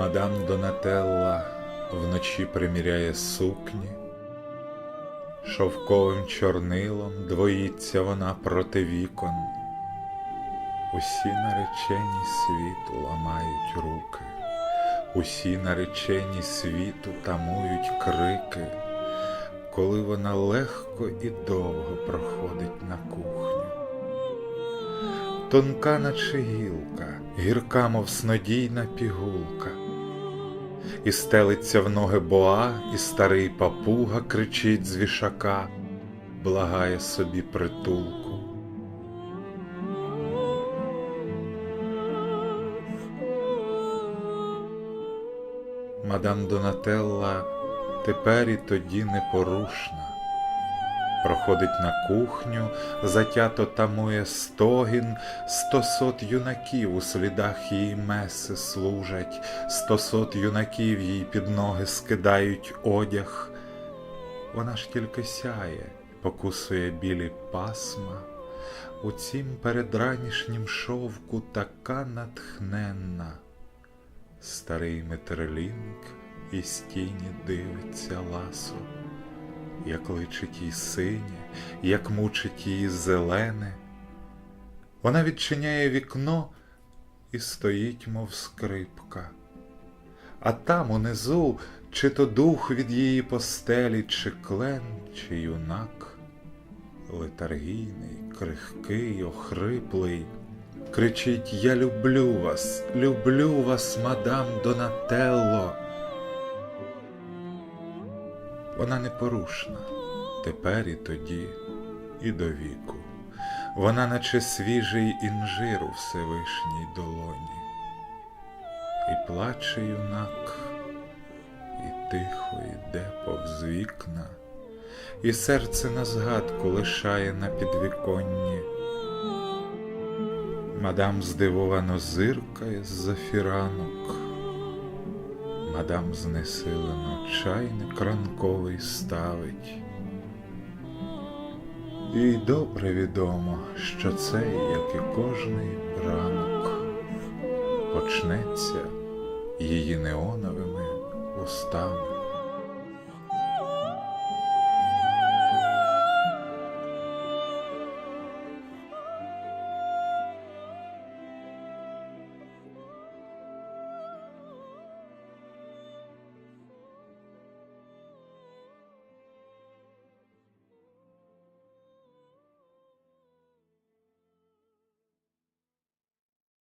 Мадам Донателла вночі приміряє сукні, шовковим чорнилом двоїться вона проти вікон. Усі наречені світу ламають руки, усі наречені світу тамують крики, коли вона легко і довго проходить на кухню. Тонка, наче гілка, гірка, мов снодійна пігулка. І стелиться в ноги боа, і старий папуга кричить з вішака, благає собі притулку. Мадам Донателла тепер і тоді непорушна. Проходить на кухню, затято тамує стогін, стосот юнаків у слідах її меси служать, стосот юнаків їй під ноги скидають одяг. Вона ж тільки сяє, покусує білі пасма, у цім передранішнім шовку така натхненна. Старий Метерлінг із тіні дивиться ласо як личить їй синє, як мучить її зелене. Вона відчиняє вікно і стоїть, мов скрипка. А там унизу, чи то дух від її постелі, чи клен, чи юнак, летаргійний, крихкий, охриплий, кричить Я люблю вас, люблю вас, мадам Донателло. Вона непорушна, тепер і тоді, і до віку. Вона, наче свіжий інжир у Всевишній долоні. І плаче юнак, і тихо йде повз вікна, і серце на згадку лишає на підвіконні. Мадам здивовано зиркає з-за фіранок. Мадам знесилено чайник ранковий ставить. Їй добре відомо, що цей, як і кожний ранок, почнеться її неоновими устами.